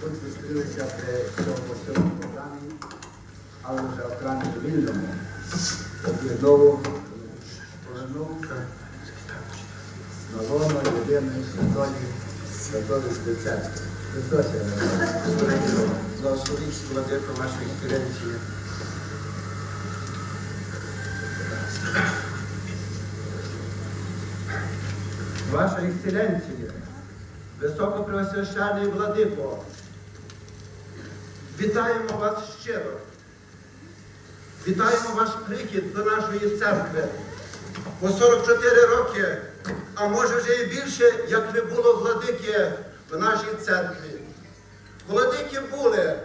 тут зустрілися при цьому всьому програмі, але вже в крані вільному. Поки знову повернувся на лоно владико вашої ексцеленції. Ваша ексцеленція, високопреосвящений владико, вітаємо вас щиро. Вітаємо ваш прихід до нашої церкви. По 44 роки, а може вже і більше, як не було владики в нашій церкві. Владики були,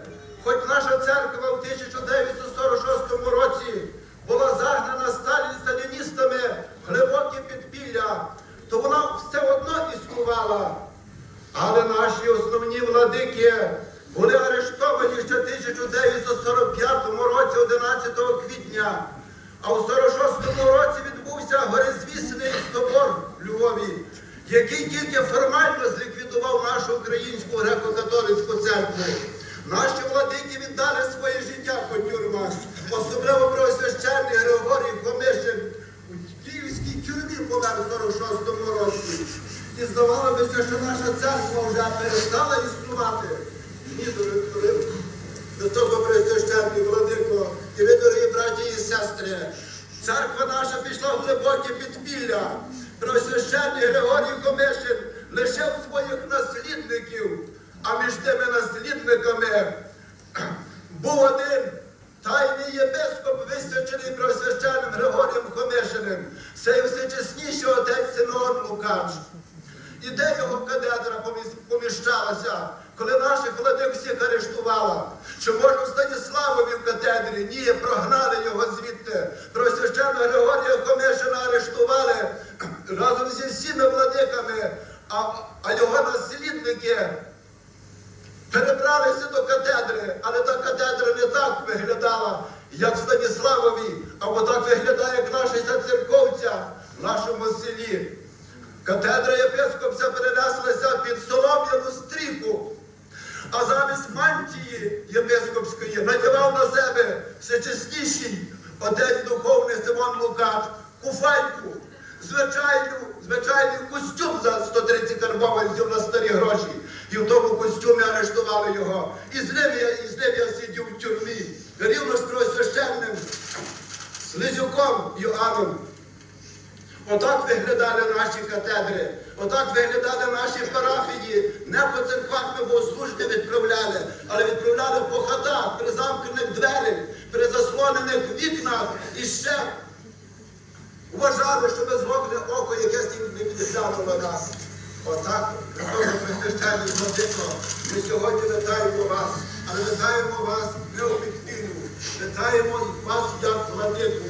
хоч наша церква в 1946 році була загнана сталін сталіністами в глибоке підпілля, то вона все одно існувала. Але наші основні владики були арештовані ще 1945 році, 11 квітня. А в 46-му році відбувся горизвісний собор в Львові, який тільки формально зліквідував нашу українську греко-католицьку церкву. Наші владики віддали своє життя по тюрмах, особливо преосвященний Григорій Комишин у київській тюрмі помер у 46 році. І здавалося, що наша церква вже перестала існувати. Ні, дорогі Високопресвященний владико, і ви, дорогі браті і сестри, церква наша пішла в глибоке підпілля. Просвященний Григорій Комишин лишив своїх наслідників, а між тими наслідниками був один тайний єпископ, висвячений просвященним Григорієм Комишиним. Це всечесніший отець Симеон Лукач. І де його катедра поміщалася, коли наших владик всіх арештувала? Чи може в Станіславові в катедрі? Ні, прогнали його звідти. Просвященного Григорія Комишина арештували разом зі всіми владиками, а, а його наслідники перебралися до катедри, але та катедра не так виглядала, як в Станіславові, або так виглядає, як наша ця церковця в нашому селі. Катедра єпископця перенеслася під солом'яну стріху, а замість мантії єпископської надягав на себе всечесніший отець духовний Симон Лукач, куфайку, звичайну, звичайний костюм за 130 карбованців на старі гроші. І в тому костюмі арештували його. І з ним я, і з ним я сидів в тюрмі, рівно з просвященним Слизюком Йоанном. Отак виглядали наші катедри, отак виглядали наші парафії. Не по церквах ми богослуження відправляли, але відправляли по хатах, при замкнених дверях, при заслонених вікнах і ще вважали, що безгодне око якесь не відглянуло на нас. Отак, Пресвященний Владико, ми сьогодні вітаємо вас, але вітаємо вас не об'єктивно, вітаємо вас як владику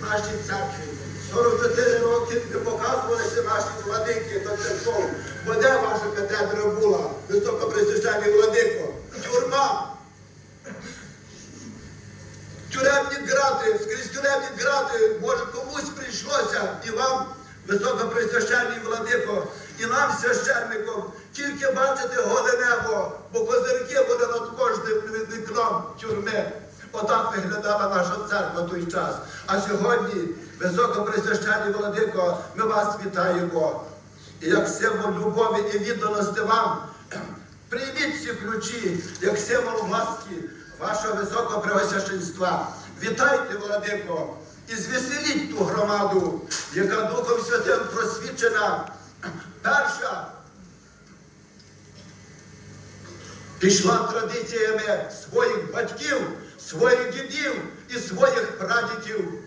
в нашій церкві. 44 роки не показувалися наші владики та церков. Бо де ваша катедра була, високопресвященний владико? Тюрма. Тюремні гради, скрізь тюремні гради, може комусь прийшлося і вам, високопресвященний владико, і нам, священникам, тільки бачити голе небо, бо козирки були над кожним вікном тюрми. Отак виглядала наша церква той час. А сьогодні, високопресвященний владико, ми вас вітаємо. І як символ любові і відданості вам, прийміть ці ключі, як символ власті вашого високого превосвященства. Вітайте, владико, і звеселіть ту громаду, яка Духом Святим просвічена. Перша пішла традиціями своїх батьків, своїх дідів і своїх прадідів.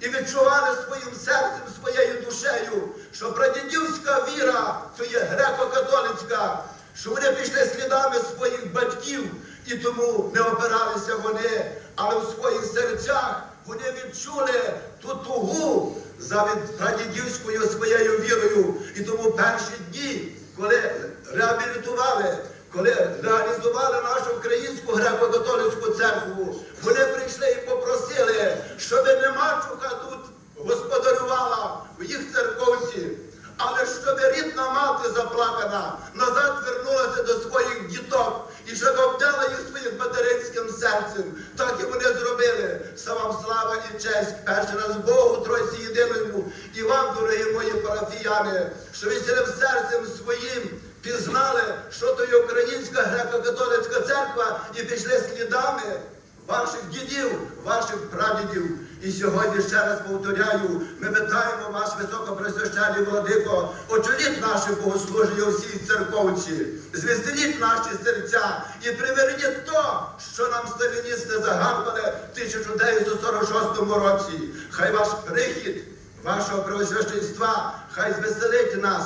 І відчували своїм серцем, своєю душею, що прадідівська віра то є греко-католицька, що вони пішли слідами своїх батьків, і тому не опиралися вони, але в своїх серцях вони відчули ту тугу за прадідівською своєю вірою. І тому перші дні, коли реабілітували, коли реалізували нашу українську греко-католицьку церкву, вони прийшли і попросили, щоб немачуха тут господарювала в їх церковці, але щоб рідна мати заплакана назад вернулася до своїх діток і щоб обдала їх своїм материнським серцем. Так і вони зробили. Сама слава і честь. Перший раз Богу, Тройці єдиному і вам, дорогі мої парафіяни, що ви цілим серцем своїм. Пізнали, що то є Українська греко-католицька церква, і пішли слідами ваших дідів, ваших прадідів. І сьогодні ще раз повторяю, ми вітаємо вас, високопресвященний владико, очоліть наше богослуження у всій церковці, звеселіть наші серця і приверніть то, що нам сталіністи загарбали в 1946 році. Хай ваш прихід, вашого преосвященства, хай звеселить нас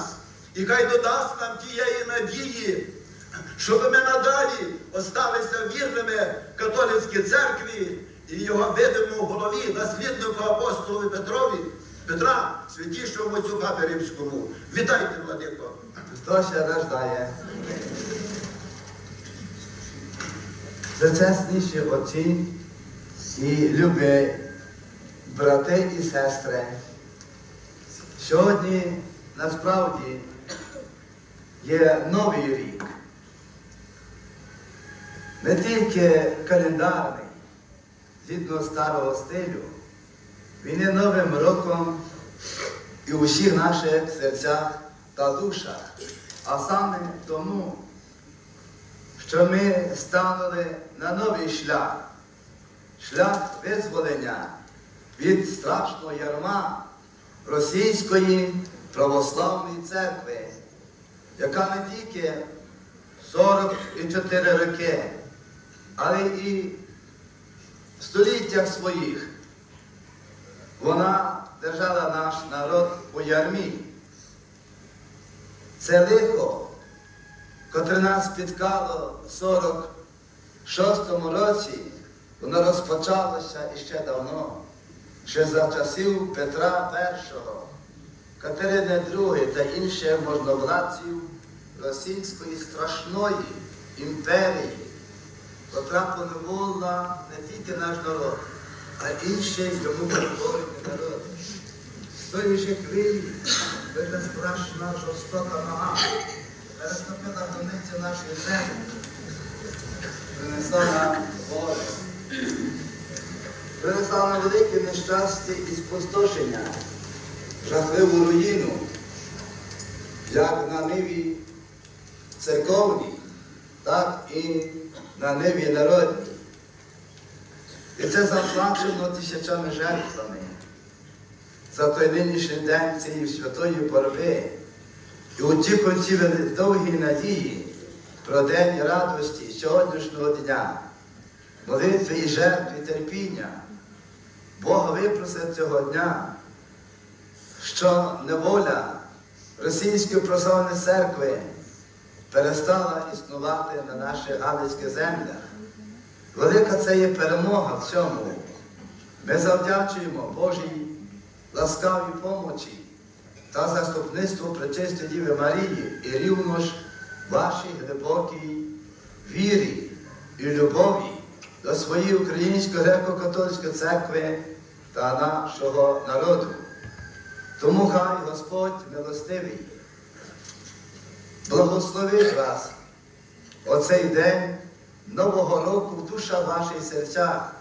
і хай додасть нам тієї надії, щоб ми надалі осталися вірними католицькій церкві і його видимому голові, насліднику апостолу Петрові, Петра, святішому отцю Папі Римському. Вітайте, владико! Хто ще рождає? Зачесніші отці і любі брати і сестри. Сьогодні насправді є новий рік. Не тільки календарний, згідно старого стилю, він є новим роком і у всіх наших серцях та душах. А саме тому, що ми станули на новий шлях, шлях визволення від страшного ярма Російської православної церкви, яка не тільки 44 роки, але і в століттях своїх вона держала наш народ у ярмі. Це лихо, котре нас спіткало в 46-му році, воно розпочалося іще давно, ще за часів Петра І, Катерини II та інших можновладців російської страшної імперії, котра поневолила не тільки наш народ, а інші йому народи. З тої хвилі вийде страшна жорстока нога, переступила границі нашої землі, принесла нам горе, принесла нам велике нещастя і спустошення, жахливу руїну, як на ниві церковній, так і на ниві народній. І це заплачено тисячами жертвами за той нинішній день цієї святої боротьби. І очікуючи довгі надії про день радості сьогоднішнього дня, молитви і жертви і терпіння, Бог випросив цього дня, що неволя Російської православної церкви перестала існувати на наших галицьких землях. Велика це є перемога в цьому. Ми завдячуємо Божій ласкавій помочі та заступництву Пречистої Діви Марії і рівно ж вашій глибокій вірі і любові до своєї Української греко-католицької церкви та нашого народу. Тому хай Господь милостивий благословить вас оцей день Нового року в душах ваших серцях,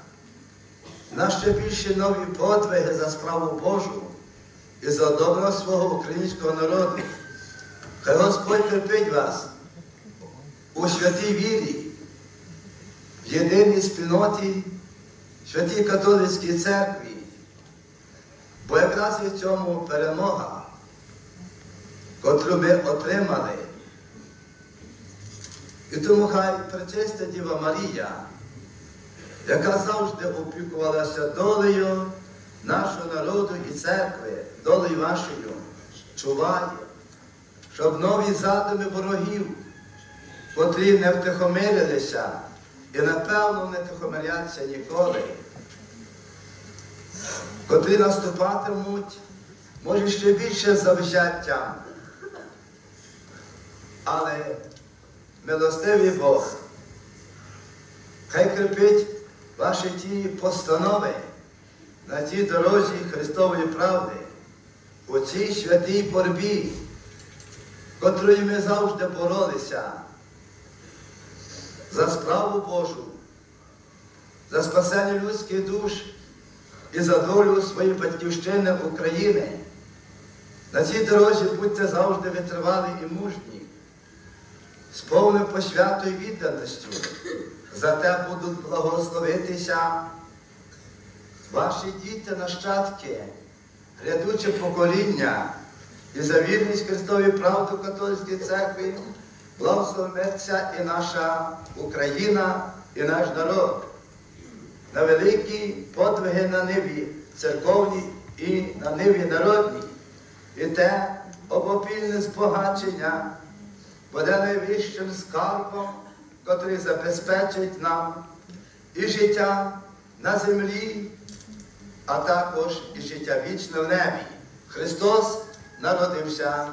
на ще більше нові подвиги за справу Божу і за добро свого українського народу. Хай Господь терпить вас у святій вірі, в єдиній спільноті, святій католицькій церкві, бо якраз в цьому перемога, котру ми отримали. І тому хай пречиста Діва Марія, яка завжди опікувалася долею нашого народу і церкви, долею вашою, чуває, щоб нові задуми ворогів, котрі не втихомирилися і, напевно, не втихомиряться ніколи, котрі наступатимуть, може, ще більше завзяттям. Але милостивий Бог, хай крепить ваші ті постанови на тій дорозі Христової правди, у цій святій боротьбі, котрою ми завжди боролися за справу Божу, за спасення людських душ і за долю своєї батьківщини України. На цій дорозі будьте завжди витривалі і мужні, з повною посвятою відданістю. Зате будуть благословитися ваші діти, нащадки, грядуче покоління і за вірність Христові правду католицької церкви благословиться і наша Україна, і наш народ на великі подвиги на ниві церковній і на ниві народній. І те обопільне збагачення буде найвищим скарбом, котрий забезпечить нам і життя на землі, а також і життя вічне в небі. Христос народився.